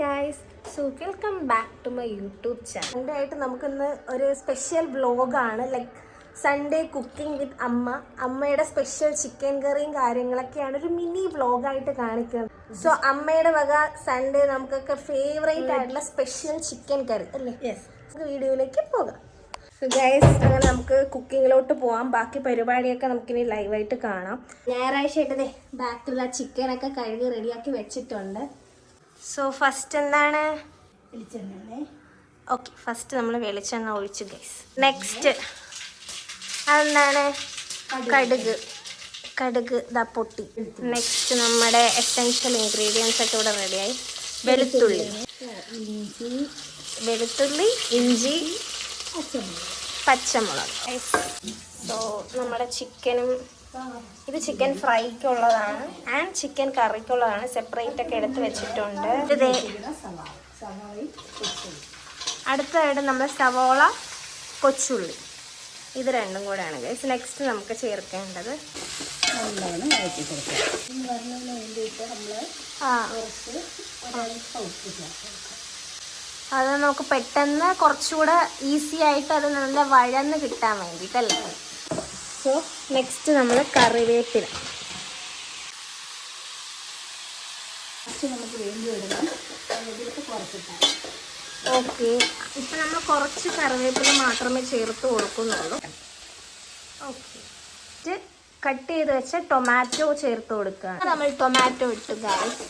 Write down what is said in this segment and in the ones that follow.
Guys so welcome back to my YouTube channel Sunday ആയിട്ട് നമുക്കിന്ന് ഒരു സ്പെഷ്യൽ വ്ലോഗാണ് ലൈക്ക് സൺഡേ കുക്കിംഗ് വിത്ത് അമ്മ. അമ്മയുടെ സ്പെഷ്യൽ ചിക്കൻ കറിയും കാര്യങ്ങളൊക്കെയാണ് ഒരു മിനി വ്ലോഗായിട്ട് കാണിക്കുന്നത്. സോ അമ്മയുടെ വക സൺഡേ നമുക്കൊക്കെ ഫേവറേറ്റ് ആയിട്ടുള്ള സ്പെഷ്യൽ ചിക്കൻ കറി അല്ലേ? നമുക്ക് വീഡിയോയിലേക്ക് പോകാം. ഗൈസ് അങ്ങനെ നമുക്ക് കുക്കിങ്ങിലോട്ട് പോവാം. ബാക്കി പരിപാടിയൊക്കെ നമുക്കിനി ലൈവായിട്ട് കാണാം. ഞായറാഴ്ച ആയിട്ട് ബാക്കിലുള്ള ചിക്കനൊക്കെ കഴുകി റെഡിയാക്കി വെച്ചിട്ടുണ്ട്. സോ ഫസ്റ്റ് എന്താണ്? ഓക്കെ ഫസ്റ്റ് നമ്മൾ വെളിച്ചെണ്ണ ഒഴിച്ചു ഗൈസ് നെക്സ്റ്റ് അതെന്താണ്? കടുക്. കടുക്. ഇതാ പൊട്ടി. നെക്സ്റ്റ് നമ്മുടെ എസെൻഷ്യൽ ഇൻഗ്രീഡിയൻസ് ഒക്കെ ഇവിടെ റെഡിയായി വെളുത്തുള്ളി. വെളുത്തുള്ളി. ഇഞ്ചി. പച്ചമുളക്. സോ നമ്മുടെ ചിക്കനും ഇത് ചിക്കൻ ഫ്രൈക്കുള്ളതാണ് ആൻഡ് ചിക്കൻ കറിക്കുള്ളതാണ് സെപ്പറേറ്റ് ഒക്കെ എടുത്ത് വെച്ചിട്ടുണ്ട്. അടുത്തതായിട്ട് നമ്മൾ സവോള കൊച്ചുള്ളി. ഇത് രണ്ടും കൂടെയാണ് ഗൈസ് നെക്സ്റ്റ് നമുക്ക് ചേർക്കേണ്ടത് അത് നമുക്ക് പെട്ടെന്ന് കുറച്ചുകൂടെ ഈസി ആയിട്ട് അത് നല്ല വഴന്ന് കിട്ടാൻ വേണ്ടിയിട്ടല്ലേ? സോ നെക്സ്റ്റ് നമ്മൾ കറിവേപ്പില. ഫസ്റ്റ് നമുക്ക് വേണ്ടി ഓക്കെ ഇപ്പം നമ്മൾ കുറച്ച് കറിവേപ്പില മാത്രമേ ചേർത്ത് കൊടുക്കുന്നുള്ളൂ. ഓക്കെ കട്ട് ചെയ്ത് വെച്ച ടൊമാറ്റോ ചേർത്ത് കൊടുക്കുക. നമ്മൾ ടൊമാറ്റോ ഇട്ടു ഗായ്സ്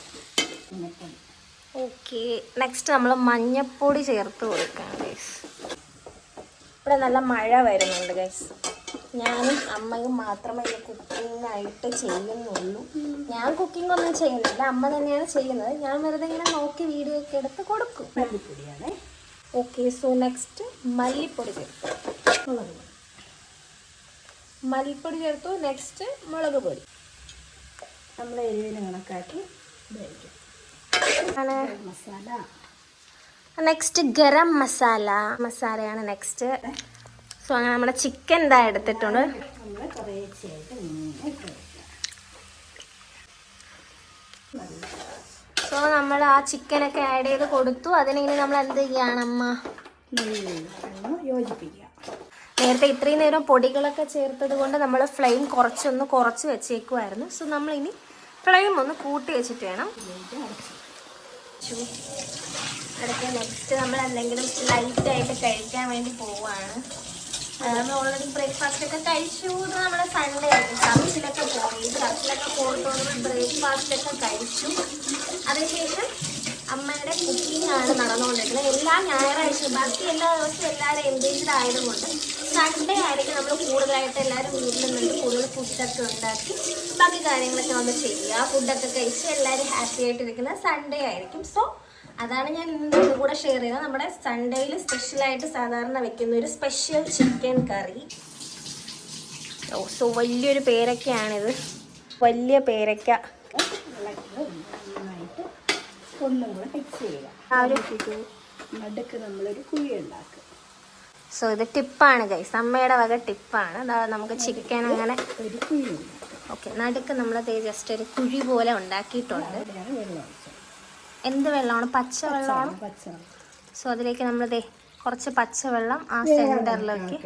ഓക്കെ നെക്സ്റ്റ് നമ്മൾ മഞ്ഞപ്പൊടി ചേർത്ത് കൊടുക്കാം ഗൈസ് ഇവിടെ നല്ല മഴ വരുന്നുണ്ട് ഗൈസ് ഞാനും അമ്മയും മാത്രമേ ഇത് കുക്കിങ്ങായിട്ട് ചെയ്യുന്നുള്ളൂ. ഞാൻ കുക്കിംഗ് ഒന്നും ചെയ്യുന്നില്ല അമ്മ തന്നെയാണ് ചെയ്യുന്നത്. ഞാൻ വെറുതെ ഇങ്ങനെ നോക്കി വീഡിയോ ഒക്കെ എടുത്ത് കൊടുക്കും. മല്ലിപ്പൊടിയാണ്. ഓക്കെ സോ നെക്സ്റ്റ് മല്ലിപ്പൊടി ചേർത്തു. മുളക് പൊടി. മല്ലിപ്പൊടി ചേർത്തു. നെക്സ്റ്റ് മുളക് പൊടി. നമ്മൾ എരിവിന് കണക്കാക്കി ഉപയോഗിക്കും. മസാല. നെക്സ്റ്റ് ഗരം മസാല. മസാലയാണ് നെക്സ്റ്റ് സോ അങ്ങനെ നമ്മുടെ ചിക്കൻ ഇതാ എടുത്തിട്ടുണ്ട്. സോ നമ്മൾ ആ ചിക്കനൊക്കെ ആഡ് ചെയ്ത് കൊടുത്തു. അതിനെങ്ങനെ നമ്മൾ എന്ത് ചെയ്യാണ് അമ്മ? നേരത്തെ ഇത്രയും നേരം പൊടികളൊക്കെ ചേർത്തത് കൊണ്ട് നമ്മൾ ഫ്ലെയിം കുറച്ചൊന്ന് കുറച്ച് വെച്ചേക്കുമായിരുന്നു സോ നമ്മൾ ഇനി ഫ്ലെയിം ഒന്ന് കൂട്ടി വെച്ചിട്ട് വേണം. അടുത്ത നെക്സ്റ്റ് നമ്മൾ എന്തെങ്കിലും ലൈറ്റായിട്ട് കഴിക്കാൻ വേണ്ടി പോവാണ്. നമ്മൾ ഓൾറെഡി ബ്രേക്ക്ഫാസ്റ്റ് ഒക്കെ കഴിച്ചു നമ്മുടെ സൺഡേ ആയിരുന്നു. ചർച്ചിലൊക്കെ പോയി ചർച്ചിലൊക്കെ പോയിട്ടുള്ള ബ്രേക്ക്ഫാസ്റ്റ് ഒക്കെ കഴിച്ചു. അതിനുശേഷം അമ്മയുടെ കുക്കിംഗ് ആണ് നടന്നുകൊണ്ടിരിക്കുന്നത്. എല്ലാ ഞായറാഴ്ചയും ബാക്കി എല്ലാ ദിവസവും എല്ലാവരും എൻഗേജ്ഡ് ആയതുകൊണ്ട് സൺഡേ ആയിരിക്കും നമ്മൾ കൂടുതലായിട്ട് എല്ലാവരും വീട്ടിൽ നിന്നിട്ട് കൂടുതൽ ഫുഡൊക്കെ ഉണ്ടാക്കി ബാക്കി കാര്യങ്ങളൊക്കെ വന്ന് ചെയ്യുക ഫുഡൊക്കെ കഴിച്ച് എല്ലാവരും ഹാപ്പി ആയിട്ടിരിക്കുന്നത് സൺഡേ ആയിരിക്കും. സോ അതാണ് ഞാൻ ഇന്ന് നിങ്ങളുടെ കൂടെ ഷെയർ ചെയ്യുന്നത്. നമ്മുടെ സൺഡേയിൽ സ്പെഷ്യലായിട്ട് സാധാരണ വെക്കുന്ന ഒരു സ്പെഷ്യൽ ചിക്കൻ കറി സോ വലിയൊരു പേരക്കയാണിത്. വലിയ പേരക്ക. ഇളക്കി നന്നായിട്ട് ഒന്നും കൂടെ മിക്സ് ചെയ്യുക നടുക്ക് നമ്മളൊരു കുഴി ഉണ്ടാക്കുക. സോ ഇത് ടിപ്പാണ് ഗൈസ് അമ്മയുടെ വക ടിപ്പാണ്. അതാ നമുക്ക് ചിക്കൻ അങ്ങനെ ഒരു കുഴി ഓക്കെ നടുക്ക് നമ്മളത് ജസ്റ്റ് ഒരു കുഴി പോലെ ഉണ്ടാക്കിയിട്ടുണ്ട്. വെള്ളം എന്ത് വെള്ളമാണ്? പച്ച വെള്ളമാണ് സോ അതിലേക്ക് നമ്മൾ ദേ കുറച്ച് പച്ചവെള്ളം ആ സെന്ററിലേക്ക്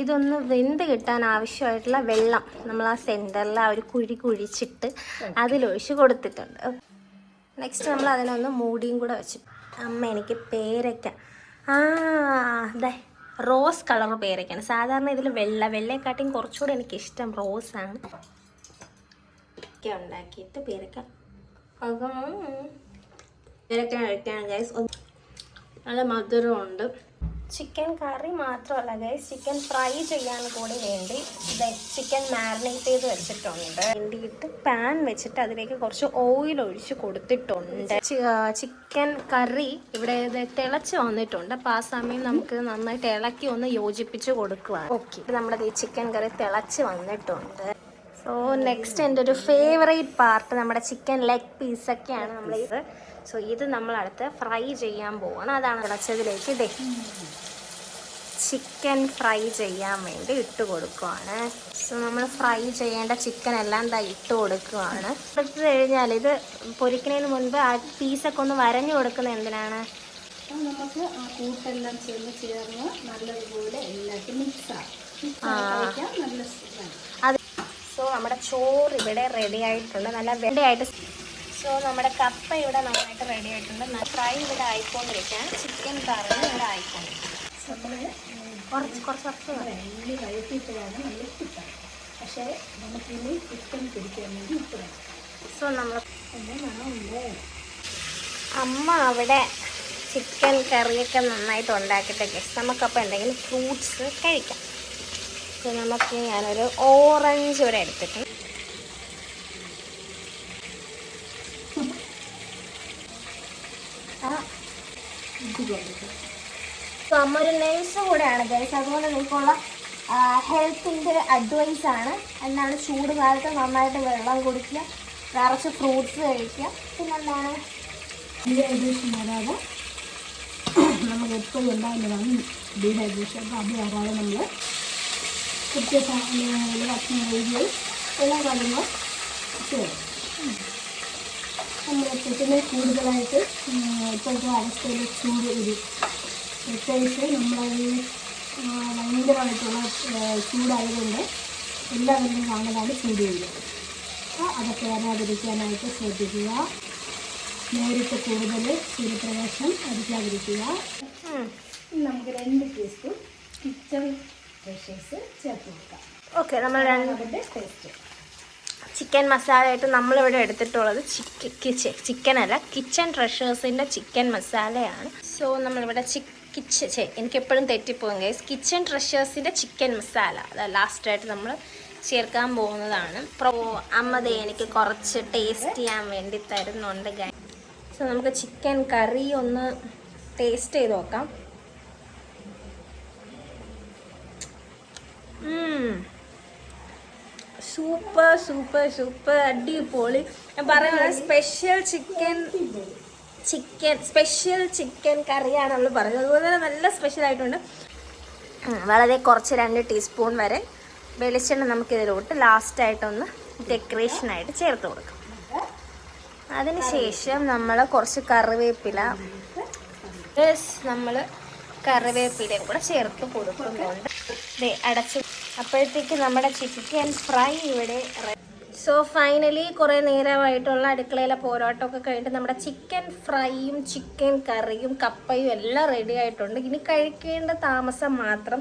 ഇതൊന്ന് വെന്ത് കിട്ടാൻ ആവശ്യമായിട്ടുള്ള വെള്ളം നമ്മൾ ആ സെന്ററിൽ ആ ഒരു കുഴി കുഴിച്ചിട്ട് അതിലൊഴിച്ച് കൊടുത്തിട്ടുണ്ട്. നെക്സ്റ്റ് നമ്മൾ അതിനൊന്ന് മൂടിയും കൂടെ വെച്ചു. അമ്മ എനിക്ക് പേരയ്ക്ക. ആ അതെ റോസ് കളർ പേരയ്ക്കാണ്. സാധാരണ ഇതിൽ വെള്ള വെള്ളയെക്കാട്ടിയും കുറച്ചുകൂടെ എനിക്കിഷ്ടം റോസാണ്. ഒക്കെ ഉണ്ടാക്കിയിട്ട് പേരക്ക പേരക്ക മധുരം ഗൈസ് നല്ല ചിക്കൻ കറി മാത്രമല്ല ഗൈസ് ചിക്കൻ ഫ്രൈ ചെയ്യാൻ കൂടി വേണ്ടി ചിക്കൻ മാരിനേറ്റ് ചെയ്ത് വെച്ചിട്ടുണ്ട്. വേണ്ടിയിട്ട് പാൻ വെച്ചിട്ട് അതിലേക്ക് കുറച്ച് ഓയിൽ ഒഴിച്ച് കൊടുത്തിട്ടുണ്ട്. ചിക്കൻ കറി ഇവിടെ തിളച്ച് വന്നിട്ടുണ്ട്. അപ്പോൾ ആ സമയം നമുക്ക് നന്നായിട്ട് ഇളക്കി ഒന്ന് യോജിപ്പിച്ച് കൊടുക്കുക ഓക്കെ നമ്മുടെ ഈ ചിക്കൻ കറി തിളച്ച് വന്നിട്ടുണ്ട്. സോ നെക്സ്റ്റ് എന്റെ ഒരു ഫേവറേറ്റ് പാർട്ട് നമ്മുടെ ചിക്കൻ ലെഗ് പീസൊക്കെയാണ് നമ്മൾ ഇത്. സോ ഇത് നമ്മളടുത്ത് ഫ്രൈ ചെയ്യാൻ പോവാണ്. അതാണ് ഇളച്ചതിലേക്ക് ഇതേ ചിക്കൻ ഫ്രൈ ചെയ്യാൻ വേണ്ടി ഇട്ട് കൊടുക്കുവാണ്. സോ നമ്മൾ ഫ്രൈ ചെയ്യേണ്ട ചിക്കൻ എല്ലാം ദാ ഇട്ട് കൊടുക്കുവാണ്. ഇട്ട് കഴിഞ്ഞാൽ ഇത് പൊരിക്കുന്നതിന് മുൻപ് ആ പീസൊക്കെ ഒന്ന് വരഞ്ഞു കൊടുക്കുന്നത് എന്തിനാണ്? നമുക്ക് ആ കൂട്ടെല്ലാം ചേർന്ന് ചേർന്ന് നല്ലതുപോലെ എല്ലാവർക്കും മിക്സാണ് ആ. നല്ല സോ നമ്മുടെ ചോറ് ഇവിടെ റെഡി ആയിട്ടുണ്ട്. നല്ല വെണ്ടയായിട്ട് സോ നമ്മുടെ കപ്പ ഇവിടെ നന്നായിട്ട് റെഡി ആയിട്ടുണ്ട്. ഫ്രൈ ഇവിടെ ആയിക്കൊണ്ടിരിക്കാൻ ചിക്കൻ കറി ഇവിടെ ആയിക്കൊണ്ടിരിക്കും നമ്മൾ കുറച്ച് കുറച്ച് കുറച്ച് മതി. എണ്ണി വഴറ്റിയിട്ടാണ് നമ്മൾ കിട്ടാം പക്ഷേ നമുക്കിനി ചിക്കൻ പിടിക്കാൻ വേണ്ടി ഉപ്പ് വേണം. സോ നമ്മൾ പിന്നെ മണമുണ്ട് അമ്മ അവിടെ ചിക്കൻ കറിയൊക്കെ നന്നായിട്ട് ഉണ്ടാക്കിയിട്ട് ഗസ് നമുക്കപ്പോൾ എന്തെങ്കിലും ഫ്രൂട്ട്സ് കഴിക്കാം. സോ നമുക്ക് ഞാനൊരു ഓറഞ്ച് ഇവിടെ എടുത്തിട്ട് ആ. സോ അമ്മ ഒരു കൂടെയാണ് ഗൈസ് അതുകൊണ്ട് നിങ്ങൾക്കുള്ള ഹെൽത്തിന്റെ അഡ്വൈസ് ആണ്. എന്നാണ് ചൂട് കാലത്ത് നന്നായിട്ട് വെള്ളം കുടിക്കുക നിറച്ച് ഫ്രൂട്ട്സ് കഴിക്കുക. പിന്നെ എന്താണ്? ഡീഹൈഡ്രേഷൻ വരാതെ നമുക്ക് എപ്പോഴും ഉണ്ടാകുന്നതാണ് ഡീഹൈഡ്രേഷൻ അപ്പോൾ അത് വരാതെ നമ്മൾ കൃത്യസമയങ്ങളിൽ ഭക്ഷണം കഴിക്കുകയും എല്ലാ കാര്യങ്ങളും ചെയ്യണം നമ്മൾ പെട്ടെന്ന് കൂടുതലായിട്ട് ഇപ്പോഴത്തെ അവസ്ഥയിൽ ചൂട് വരും പ്രത്യേകിച്ച് നമ്മളത് ഭയങ്കരമായിട്ടുള്ള ചൂടായതുകൊണ്ട് എല്ലാവരും കാണലാണ് ചൂട് ചെയ്യുന്നത് അപ്പോൾ അതൊക്കെ വരാതിരിക്കാനായിട്ട് ശ്രദ്ധിക്കുക. നേരിട്ട് കൂടുതൽ സൂര്യപ്രകാശം അടിക്കാതിരിക്കുക. നമുക്ക് രണ്ട് ടീസ്പൂൺ കിച്ചൺ ഫ്രഷേഴ്സ് ചേർത്ത് കൊടുക്കാം. ഓക്കെ നമ്മൾ രണ്ട് ചിക്കൻ ടേസ്റ്റ് ചിക്കൻ മസാലയായിട്ട് നമ്മളിവിടെ എടുത്തിട്ടുള്ളത് ചിക്കൻ ചിക്കനല്ല അല്ല കിച്ചൺ ട്രഷേഴ്സിന്റെ ചിക്കൻ മസാലയാണ്. സോ നമ്മളിവിടെ ചിക്ക് കിച്ചൻ എനിക്ക് എപ്പോഴും തെറ്റിപ്പോകും ഗൈസ് കിച്ചൺ ട്രഷേഴ്സിന്റെ ചിക്കൻ മസാല. അത് ലാസ്റ്റായിട്ട് നമ്മൾ ചേർക്കാൻ പോകുന്നതാണ്. പ്രോ അമ്മതേ എനിക്ക് കുറച്ച് ടേസ്റ്റ് ചെയ്യാൻ വേണ്ടി തരുന്നുണ്ട് ഗൈ സോ നമുക്ക് ചിക്കൻ കറി ഒന്ന് ടേസ്റ്റ് ചെയ്ത് നോക്കാം. Super super super. അടിപൊളി. ഞാൻ പറയുന്നത് special chicken chicken special chicken കറിയാണ് നമ്മൾ പറഞ്ഞത് അതുപോലെ തന്നെ നല്ല സ്പെഷ്യൽ ആയിട്ടുണ്ട്. വളരെ കുറച്ച് രണ്ട് ടീസ്പൂൺ വരെ വെളിച്ചെണ്ണ നമുക്ക് നമുക്കിതിലോട്ട് ലാസ്റ്റായിട്ടൊന്ന് ഡെക്കറേഷനായിട്ട് ചേർത്ത് കൊടുക്കാം. അതിനുശേഷം നമ്മൾ കുറച്ച് കറിവേപ്പില. നമ്മൾ കറിവേപ്പിലയും കൂടെ ചേർത്ത് കൊടുക്കുന്നുണ്ട്. ദേ അടച്ചു. അപ്പോഴത്തേക്ക് നമ്മുടെ ചിക്കൻ ഫ്രൈ ഇവിടെ സോ ഫൈനലി കുറേ നേരമായിട്ടുള്ള അടുക്കളയിലെ പോരാട്ടമൊക്കെ കഴിഞ്ഞിട്ട് നമ്മുടെ ചിക്കൻ ഫ്രൈയും ചിക്കൻ കറിയും കപ്പയും എല്ലാം റെഡി ആയിട്ടുണ്ട്. ഇനി കഴിക്കേണ്ട താമസം മാത്രം.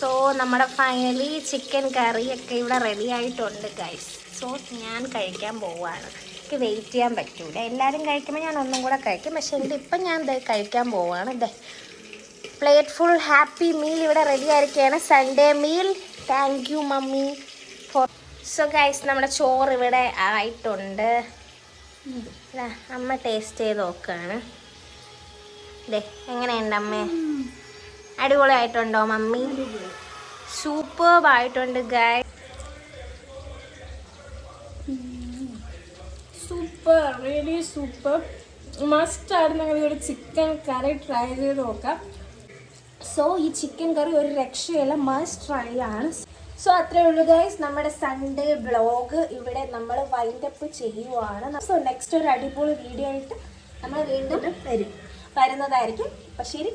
സോ നമ്മുടെ ഫൈനലി ചിക്കൻ കറിയൊക്കെ ഇവിടെ റെഡി ആയിട്ടുണ്ട് ഗൈസ് സോ ഞാൻ കഴിക്കാൻ പോവുകയാണ് എനിക്ക് വെയിറ്റ് ചെയ്യാൻ പറ്റൂല. എല്ലാവരും കഴിക്കുമ്പോൾ ഞാൻ ഒന്നും കൂടെ കഴിക്കും. പക്ഷേ എങ്കിൽ ഇപ്പം ഞാൻ കഴിക്കാൻ പോവുകയാണ് ദേ പ്ലേറ്റ് ഫുൾ ഹാപ്പി മീൽ ഇവിടെ റെഡി ആയിരിക്കുകയാണ്. Sunday meal thank you mummy for so guys നമ്മുടെ ചോറ് ഇവിടെ ആയിട്ടുണ്ട്. അമ്മ ടേസ്റ്റ് ചെയ്ത് നോക്കുകയാണ്. ദേ എങ്ങനെയുണ്ട് അമ്മേ? അടിപൊളിയായിട്ടുണ്ടോ മമ്മി സൂപ്പർബ് ആയിട്ടുണ്ട് ഗായ് സൂപ്പർ റിയലി സൂപ്പർ മസ്റ്റ് ആയിട്ട് നിങ്ങൾ ഒരു ചിക്കൻ കറി ട്രൈ ചെയ്ത് നോക്കാം. സോ ഈ ചിക്കൻ കറി ഒരു രക്ഷയല്ല മസ്റ്റ് ട്രൈ ആണ്. സോ അത്രേ ഉള്ളൂ ഗൈസ് നമ്മുടെ സൺഡേ വ്ളോഗ് ഇവിടെ നമ്മൾ വൈൻഡ് അപ്പ് ചെയ്യുവാണ്. സോ നെക്സ്റ്റ് ഒരു അടിപൊളി വീഡിയോ ആയിട്ട് നമ്മൾ വീണ്ടും വരും. വരുന്നതായിരിക്കും. അപ്പം ശരി